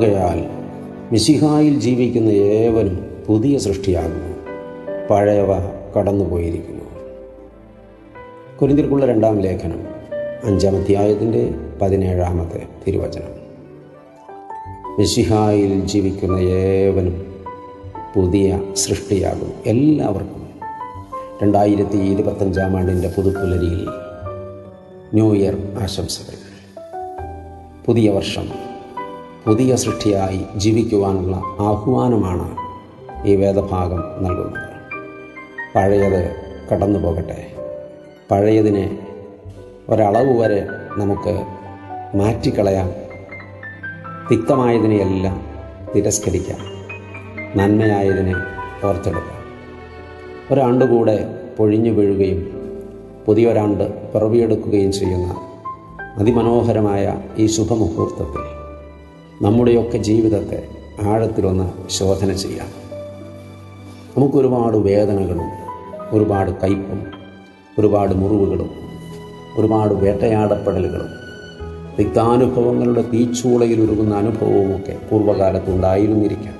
ആകയാൽ മിശിഹായിൽ ജീവിക്കുന്ന ഏവനും പുതിയ സൃഷ്ടിയാകുന്നു. പഴയവ കടന്നുപോയിരിക്കുന്നു. കുരിന്തിർക്കുള്ള രണ്ടാം ലേഖനം അഞ്ചാം അധ്യായത്തിന്റെ പതിനേഴാമത്തെ തിരുവചനം. മിശിഹായിൽ ജീവിക്കുന്ന ഏവനും പുതിയ സൃഷ്ടിയാകും എല്ലാവർക്കും. രണ്ടായിരത്തി ഇരുപത്തഞ്ചാം ആണ്ടിന്റെ പുതുപ്പുലരിയിൽ ന്യൂ ഇയർ ആശംസകൾ. പുതിയ വർഷം പുതിയ സൃഷ്ടിയായി ജീവിക്കുവാനുള്ള ആഹ്വാനമാണ് ഈ വേദഭാഗം നൽകുന്നത്. പഴയത് കടന്നു പോകട്ടെ പഴയതിനെ ഒരളവ് വരെ നമുക്ക് മാറ്റിക്കളയാം. തിക്തമായതിനെയെല്ലാം തിരസ്കരിക്കാം. നന്മയായതിനെ ഓർത്തെടുക്കാം. ഒരാണ്ടുകൂടെ പൊഴിഞ്ഞു വീഴുകയും പുതിയൊരാണ്ട് പിറവിയെടുക്കുകയും ചെയ്യുന്ന അതിമനോഹരമായ ഈ ശുഭമുഹൂർത്തത്തിൽ നമ്മുടെയൊക്കെ ജീവിതത്തെ ആഴത്തിലൊന്ന് ശോധന ചെയ്യാം. നമുക്കൊരുപാട് വേദനകളും ഒരുപാട് കയ്പും ഒരുപാട് മുറിവുകളും ഒരുപാട് വേട്ടയാടപ്പെടലുകളും തിക്താനുഭവങ്ങളുടെ തീച്ചൂളയിൽ ഉരുകുന്ന അനുഭവവുമൊക്കെ പൂർവകാലത്തുണ്ടായിരുന്നിരിക്കാം.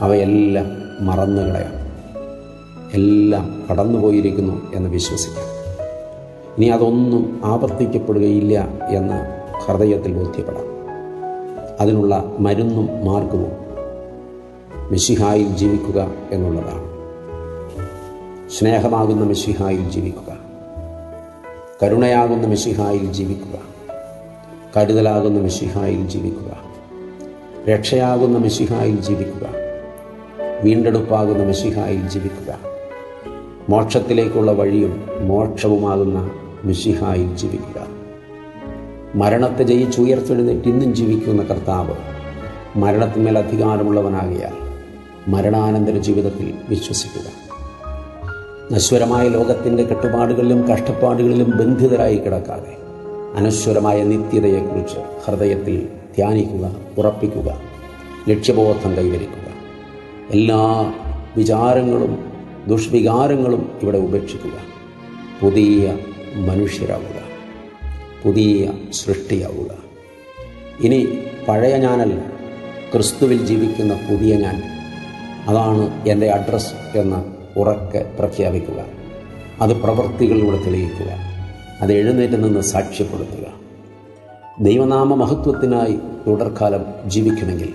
അവയെല്ലാം മറന്നുകളയാം എല്ലാം കടന്നുപോയിരിക്കുന്നു എന്ന് വിശ്വസിക്കാം. ഇനി അതൊന്നും ആവർത്തിക്കപ്പെടുകയില്ല എന്ന് ഹൃദയത്തിൽ ബോധ്യപ്പെടാം. അതിനുള്ള മരുന്നും മാർഗവും മിശിഹായിൽ ജീവിക്കുക എന്നുള്ളതാണ്. സ്നേഹമാകുന്ന മിശിഹായിൽ ജീവിക്കുക. കരുണയാകുന്ന മിശിഹായിൽ ജീവിക്കുക. കരുതലാകുന്ന മിശിഹായിൽ ജീവിക്കുക. രക്ഷയാകുന്ന മിശിഹായിൽ ജീവിക്കുക. വീണ്ടെടുപ്പാകുന്ന മിശിഹായിൽ ജീവിക്കുക. മോക്ഷത്തിലേക്കുള്ള വഴിയും മോക്ഷവുമാകുന്ന മിശിഹായിൽ ജീവിക്കുക. മരണത്തെ ജയിച്ചുയർത്തെഴുന്നേറ്റ് ഇന്നും ജീവിക്കുന്ന കർത്താവ് മരണത്തിന്മേൽ അധികാരമുള്ളവനാകിയാൽ മരണാനന്തര ജീവിതത്തിൽ വിശ്വസിക്കുക. നശ്വരമായ ലോകത്തിന്റെ കെട്ടുപാടുകളിലും കഷ്ടപ്പാടുകളിലും ബന്ധിതരായി കിടക്കാതെ അനശ്വരമായ നിത്യതയെക്കുറിച്ച് ഹൃദയത്തിൽ ധ്യാനിക്കുക ഉറപ്പിക്കുക ലക്ഷ്യബോധം കൈവരിക്കുക. എല്ലാ വിചാരങ്ങളും ദുഷ്വികാരങ്ങളും ഇവിടെ ഉപേക്ഷിക്കുക. പുതിയ മനുഷ്യരാവുക. പുതിയ സൃഷ്ടിയാവുക. ഇനി പഴയ ഞാനല്ല. ക്രിസ്തുവിൽ ജീവിക്കുന്ന പുതിയ ഞാൻ. അതാണ് എന്റെ അഡ്രസ്സ് എന്ന് ഉറക്കെ പ്രഖ്യാപിക്കുക. അത് പ്രവൃത്തികളിലൂടെ തെളിയിക്കുക. അത് എഴുന്നേറ്റ് നിന്ന് സാക്ഷ്യപ്പെടുത്തുക. ദൈവനാമ മഹത്വത്തിനായി തുടർക്കാലം ജീവിക്കണമെങ്കിൽ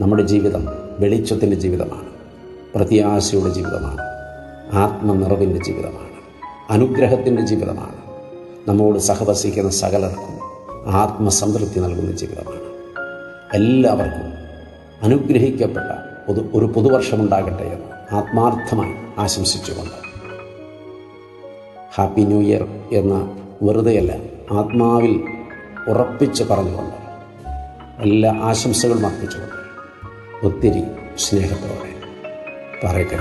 നമ്മുടെ ജീവിതം വെളിച്ചത്തിന്റെ ജീവിതമാണ്. പ്രത്യാശയുടെ ജീവിതമാണ്. ആത്മനിറവിന്റെ ജീവിതമാണ്. അനുഗ്രഹത്തിന്റെ ജീവിതമാണ്. നമ്മോട് സഹവസിക്കുന്ന സകലർക്കും ആത്മസംതൃപ്തി നൽകുന്ന ജീവിതമാണ്. എല്ലാവർക്കും അനുഗ്രഹിക്കപ്പെട്ട പൊതു ഒരു പുതുവർഷമുണ്ടാകട്ടെ എന്ന് ആത്മാർത്ഥമായി ആശംസിച്ചുകൊണ്ട്. ഹാപ്പി ന്യൂ ഇയർ എന്ന വെറുതെയല്ല ആത്മാവിൽ ഉറപ്പിച്ച് പറഞ്ഞുകൊണ്ട് എല്ലാ ആശംസകളും അർപ്പിച്ചുകൊണ്ട് ഒത്തിരി സ്നേഹത്തോടെ പറയട്ടെ